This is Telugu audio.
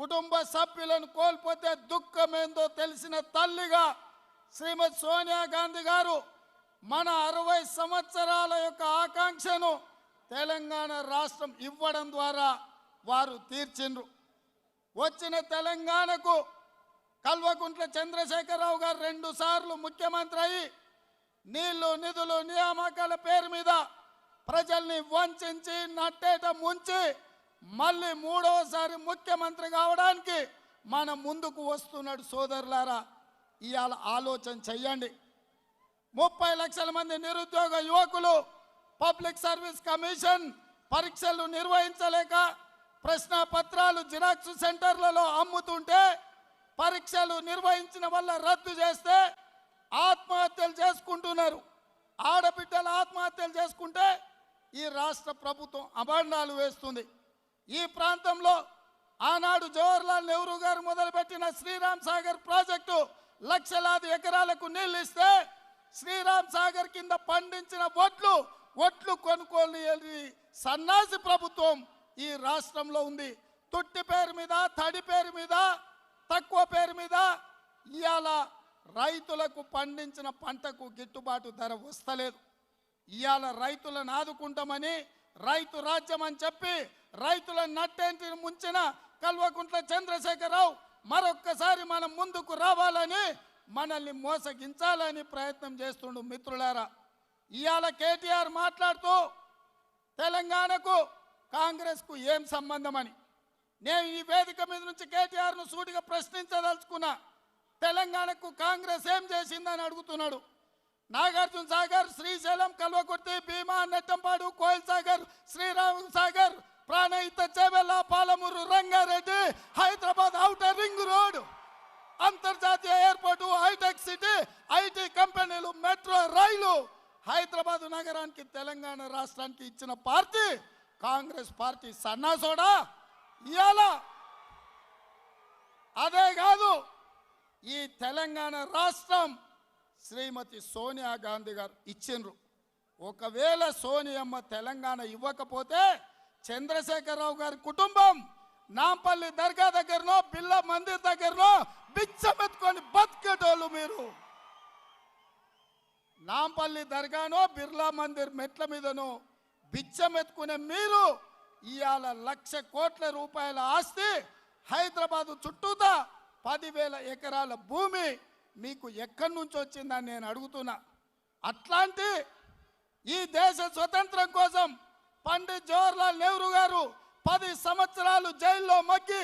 కుటుంబ సభ్యులను కోల్పోతే దుఃఖమేందో తెలిసిన తల్లిగా శ్రీమతి సోనియా గాంధీ గారు మన అరవై సంవత్సరాల యొక్క ఆకాంక్షను తెలంగాణ రాష్ట్రం ఇవ్వడం ద్వారా వారు తీర్చిండ్రు. వచ్చిన తెలంగాణకు కల్వకుంట్ల చంద్రశేఖరరావు గారు రెండు సార్లు ముఖ్యమంత్రి అయి నీళ్ళు నిధులు నియామకాల పేరు మీద ప్రజల్ని వంచి నట్టేట ముంచి మళ్ళీ మూడవసారి ముఖ్యమంత్రి కావడానికి మన ముందుకు వస్తున్నాడు సోదరులారా ఇవాళ ఆలోచన చెయ్యండి. ముప్పై లక్షల మంది నిరుద్యోగ యువకులు పబ్లిక్ సర్వీస్ కమిషన్ పరీక్షలు నిర్వహించలేక ప్రశ్న పత్రాలు జిరాక్స్ సెంటర్లలో అమ్ముతుంటే పరీక్షలు నిర్వహించిన వల్ల రద్దు చేస్తే ఆత్మహత్యలు చేసుకుంటున్నారు. ఆడబిడ్డలు ఆత్మహత్యలు చేసుకుంటే ఈ రాష్ట్ర ప్రభుత్వం అభండాలు వేస్తుంది. ఈ ప్రాంతంలో ఆనాడు జవహర్లాల్ నెహ్రూ గారు మొదలుపెట్టిన శ్రీరామ్ సాగర్ ప్రాజెక్టు లక్షలాది ఎకరాలకు నీళ్ళు ఇస్తే శ్రీరామ్ సాగర్ కింద పండించిన వడ్లు వడ్లు కొనుక్కొని సన్నాసి ప్రభుత్వం ఈ రాష్ట్రంలో ఉంది. తొట్టి పేరు మీద తడి పేరు మీద తక్కువ పేరు మీద ఇవాళ రైతులకు పండించిన పంటకు గిట్టుబాటు ధర వస్తలేదు. ఇవాళ రైతులను ఆదుకుంటామని రైతు రాజ్యం అని చెప్పి రైతుల నట్టేంటిని ముంచిన కల్వకుంట్ల చంద్రశేఖరరావు మరొక్కసారి మనం ముందుకు రావాలని మనల్ని మోసగించాలని ప్రయత్నం చేస్తుండు మిత్రులారా. ఇవాళ కేటీఆర్ మాట్లాడుతూ తెలంగాణకు కాంగ్రెస్కు ఏం సంబంధం అని నేను ఈ వేదిక మీద నుంచి కేటీఆర్ను సూటిగా ప్రశ్నించదలుచుకున్నా. తెలంగాణకు కాంగ్రెస్ ఏం చేసిందని అడుగుతున్నాడు. నాగార్జున సాగర్ శ్రీ రాష్ట్రానికి ఇచ్చిన పార్టీ కాంగ్రెస్ పార్టీ సన్నాసోడా? ఇవాళ అదే కాదు ఈ తెలంగాణ రాష్ట్రం శ్రీమతి సోనియా గాంధీ గారు ఇచ్చిండ్రు. ఒకవేళ సోనియమ్మ తెలంగాణ ఇవ్వకపోతే చంద్రశేఖరరావు గారి కుటుంబం నాంపల్లి దర్గా దగ్గరనో బిల్ల మందిర్ దగ్గరనో బిచ్చమెత్తుకొని బతికేటోళ్ళు మీరు. నాంపల్లి దర్గానో బిర్లా మందిర్ మెట్ల మీదనో బిచ్చమెత్తుకునే మీరు ఇవాళ లక్ష కోట్ల రూపాయల ఆస్తి హైదరాబాదు చుట్టూతా పదివేల ఎకరాల భూమి మీకు ఎక్కడి నుంచి వచ్చిందని నేను అడుగుతున్నా. అట్లాంటి ఈ దేశ స్వతంత్రం కోసం పండిత్ జవహర్లాల్ నెహ్రూ గారు పది సంవత్సరాలు జైల్లో మగ్గి